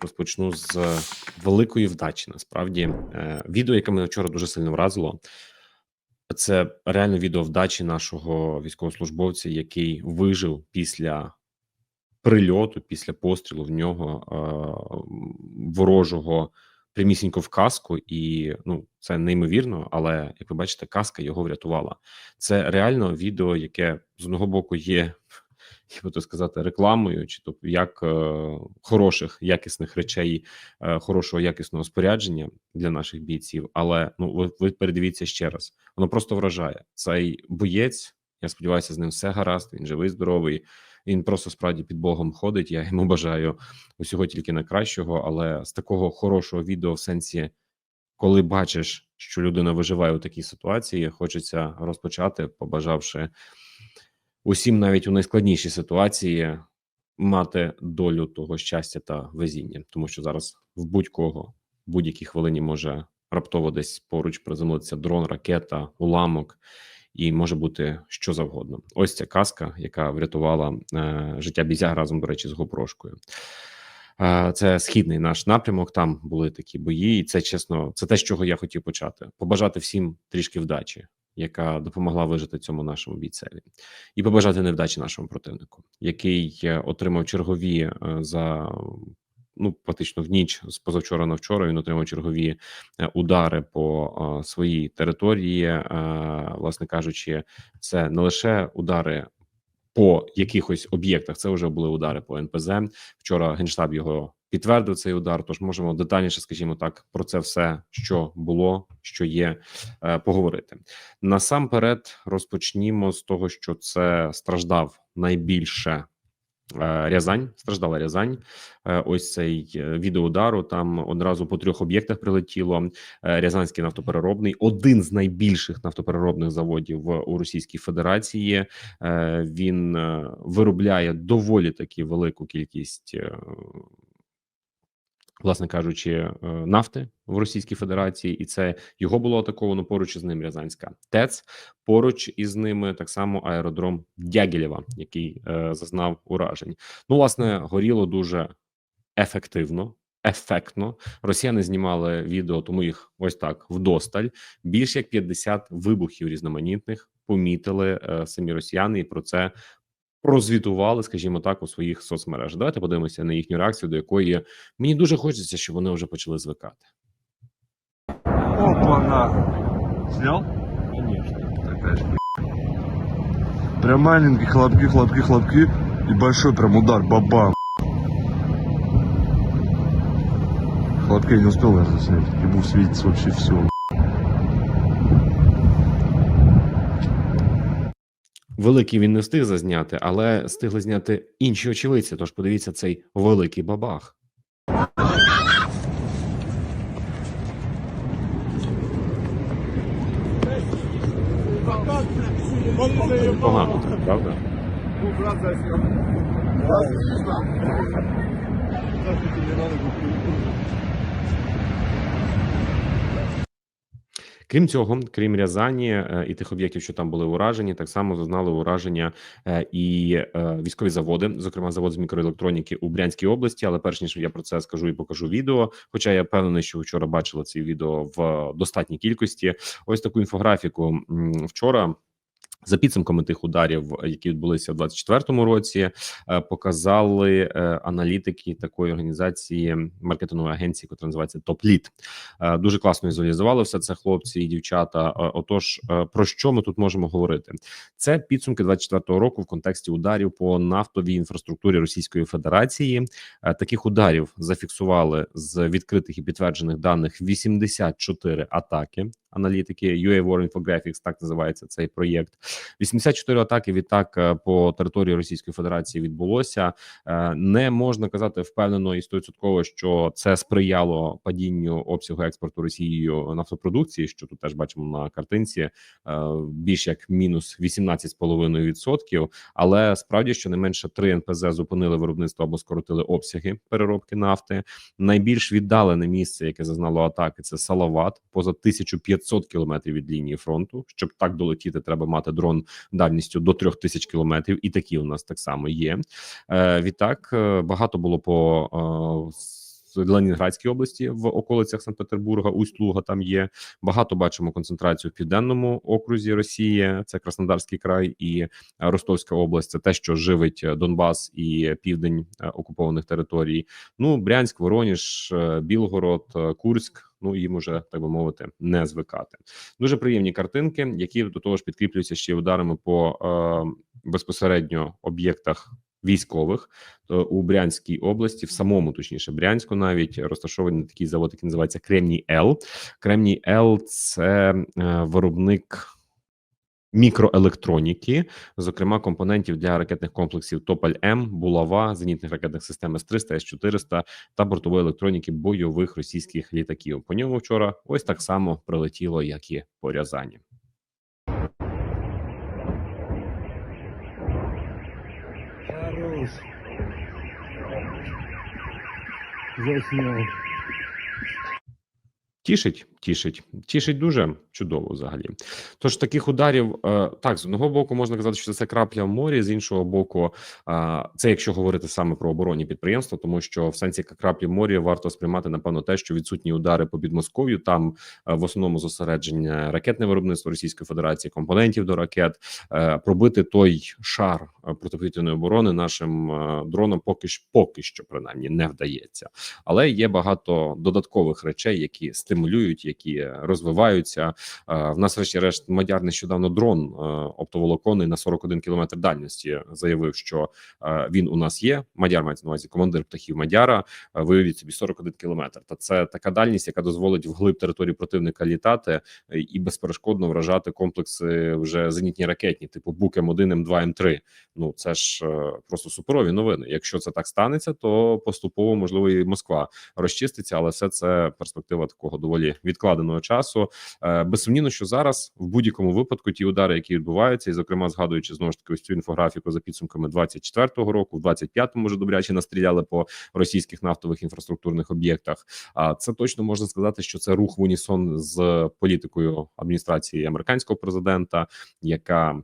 розпочну з великої вдачі. Насправді, Е, відео, яке мене вчора дуже сильно вразило, це реально відео вдачі нашого військовослужбовця, який вижив після прильоту, після пострілу в нього е, ворожого прямісінько в каску, і ну це неймовірно. Але як ви бачите, каска його врятувала. Це реально відео, яке з одного боку є би то сказати, рекламою, чи то як е, хороших якісних речей, е, хорошого якісного спорядження для наших бійців. Але ну ви, ви передивіться ще раз, воно просто вражає цей боєць. Я сподіваюся, з ним все гаразд. Він живий, здоровий. Він просто справді під Богом ходить. Я йому бажаю усього тільки найкращого. Але з такого хорошого відео, в сенсі, коли бачиш, що людина виживає у такій ситуації, хочеться розпочати, побажавши усім, навіть у найскладнішій ситуації, мати долю того щастя та везіння, тому що зараз в будь-кого в будь-якій хвилині може раптово десь поруч приземлитися дрон, ракета, уламок. І може бути що завгодно. Ось ця казка, яка врятувала е, життя бізя разом, до речі, з Гопрошкою. Е, це східний наш напрямок. Там були такі бої, і це чесно, це те, з чого я хотів почати. Побажати всім трішки вдачі, яка допомогла вижити цьому нашому бійцеві, і побажати невдачі нашому противнику, який е, отримав чергові е, за ну фактично в ніч з позавчора на вчора. Він отримав чергові е, удари по своїй території, власне кажучи, це не лише удари. По якихось об'єктах це вже були удари по НПЗ. Вчора генштаб його підтвердив цей удар. Тож можемо детальніше, скажімо так, про це все, що було, що є, е, поговорити. Насамперед, розпочнімо з того, що це страждав найбільше. Е, Рязань страждала Рязань. Е, ось цей відеоудару. Там одразу по трьох об'єктах прилетіло. Рязанський нафтопереробний, один з найбільших нафтопереробних заводів у Російській Федерації. Він виробляє доволі таки велику кількість власне кажучи, е, нафти в Російській Федерації, і це його було атаковано поруч із ним Рязанська ТЕЦ. Поруч із ними так само аеродром Дягілєва, який е, зазнав уражень. Ну, власне, горіло дуже ефективно. Ефектно росіяни знімали відео, тому їх ось так вдосталь. Більш як 50 вибухів різноманітних помітили е, самі росіяни, і про це прозвітували, скажімо так, у своїх соцмережах. Давайте подивимося на їхню реакцію, до якої мені дуже хочеться, щоб вони вже почали звикати. Опа-на! Снял? Конечно. Ж Прям маленькие хлопки, хлопки, хлопки и большой прям удар, бабам. Хлопки я не успел даже заснять. И був светится вообще все. Великий він не встиг зазняти, але встигли зняти інші очевидці. Тож подивіться цей великий бабах. Погано так, правда? Крім цього, крім Рязані е, і тих об'єктів, що там були уражені, так само зазнали ураження е, і е, військові заводи, зокрема завод з мікроелектроніки у Брянській області. Але перш ніж я про це скажу і покажу відео. Хоча я впевнений, що вчора бачила ці відео в достатній кількості. Ось таку інфографіку вчора. За підсумками тих ударів, які відбулися в 24-му році, е, показали е, аналітики такої організації маркетингової агенції, яка називається Топліт. Дуже класно візуалізували все це хлопці і дівчата. Отож, е, про що ми тут можемо говорити? Це підсумки 24-го року в контексті ударів по нафтовій інфраструктурі Російської Федерації. Таких ударів зафіксували з відкритих і підтверджених даних 84 атаки аналітики UA War Infographics, так називається цей проєкт. 84 атаки відтак е, по території Російської Федерації відбулося. Е, не можна казати впевнено і стовідсотково, що це сприяло падінню обсягу експорту Росією нафтопродукції. Що тут теж бачимо на картинці е, більш як мінус 18,5%. Але справді що не менше три НПЗ зупинили виробництво або скоротили обсяги переробки нафти. Найбільш віддалене місце, яке зазнало атаки, це Салават поза 1500 500 кілометрів від лінії фронту. Щоб так долетіти, треба мати дрон дальністю до 3000 кілометрів, і такі у нас так само є. Е, Відтак е, багато було по. Е, Ленінградській області в околицях Санкт-Петербурга, Усть-Луга там є. Багато бачимо концентрацію в південному окрузі Росії. Це Краснодарський край і е, Ростовська область. Це те, що живить Донбас і південь окупованих територій. Ну, Брянськ, Вороніж, Білгород, Курськ. Ну їм уже так би мовити не звикати. Дуже приємні картинки, які до того ж підкріплюються ще ударами по е, безпосередньо об'єктах військових е, у Брянській області, в самому точніше Брянську, навіть розташований такий завод, який називається Кремній Л. Кремній Л це е, виробник. Мікроелектроніки, зокрема компонентів для ракетних комплексів Тополь М, Булава, зенітних ракетних систем С-300, С-400 та бортової електроніки бойових російських літаків. По ньому вчора ось так само прилетіло, як і по Рязані. Тішить, тішить, тішить дуже чудово взагалі. Тож таких ударів е, так з одного боку можна казати, що це крапля в морі, з іншого боку, е, це якщо говорити саме про оборонні підприємства, тому що в сенсі краплі в морі варто сприймати напевно те, що відсутні удари по Підмосков'ю. Там е, в основному зосередження ракетне виробництво Російської Федерації, компонентів до ракет, пробити той шар протиповітряної оборони нашим дронам поки що поки що принаймні не вдається. Але є багато додаткових речей, які стимулюють, які розвиваються. Е, В нас, врешті-решт, Мадяр нещодавно дрон е, оптоволоконний на 41 кілометр дальності заявив, що е, він у нас є. Мадяр мається на увазі командир птахів Мадяра. Виявіть собі 41 кілометр. Та це така дальність, яка дозволить вглиб території противника літати і безперешкодно вражати комплекси вже зенітні ракетні, типу Бук М1, М2, М3. Ну це ж просто суперові новини. Якщо це так станеться, то поступово можливо і Москва розчиститься, але все це перспектива такого доволі відкладеного часу. Е, Безсумнівно, що зараз в будь-якому випадку ті удари, які відбуваються, і зокрема згадуючи знову ж таки ось цю інфографіку за підсумками 24-го року, в 25-му вже добряче настріляли по російських нафтових інфраструктурних об'єктах. А це точно можна сказати, що це рух в унісон з політикою адміністрації американського президента, яка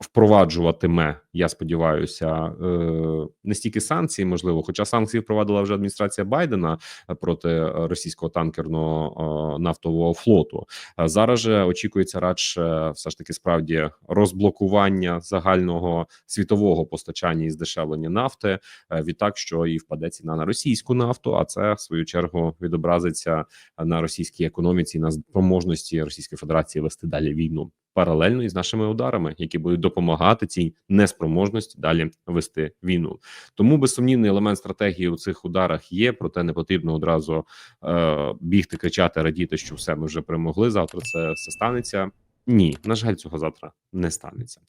впроваджуватиме, я сподіваюся, е, не стільки санкції, можливо, хоча санкції впровадила вже адміністрація Байдена е, проти е, російського танкерного нафтового флоту. Зараз же очікується радше все ж таки справді розблокування загального світового постачання і здешевлення нафти. Відтак, що і впаде ціна на російську нафту, а це в свою чергу відобразиться на російській економіці, на спроможності Російської Федерації вести далі війну паралельно із нашими ударами, які будуть допомагати цій неспроможності далі вести війну. Тому безсумнівний елемент стратегії у цих ударах є. Проте не потрібно одразу е, бігти, кричати, радіти, що все ми вже перемогли. Завтра це все станеться. Ні, на жаль, цього завтра не станеться.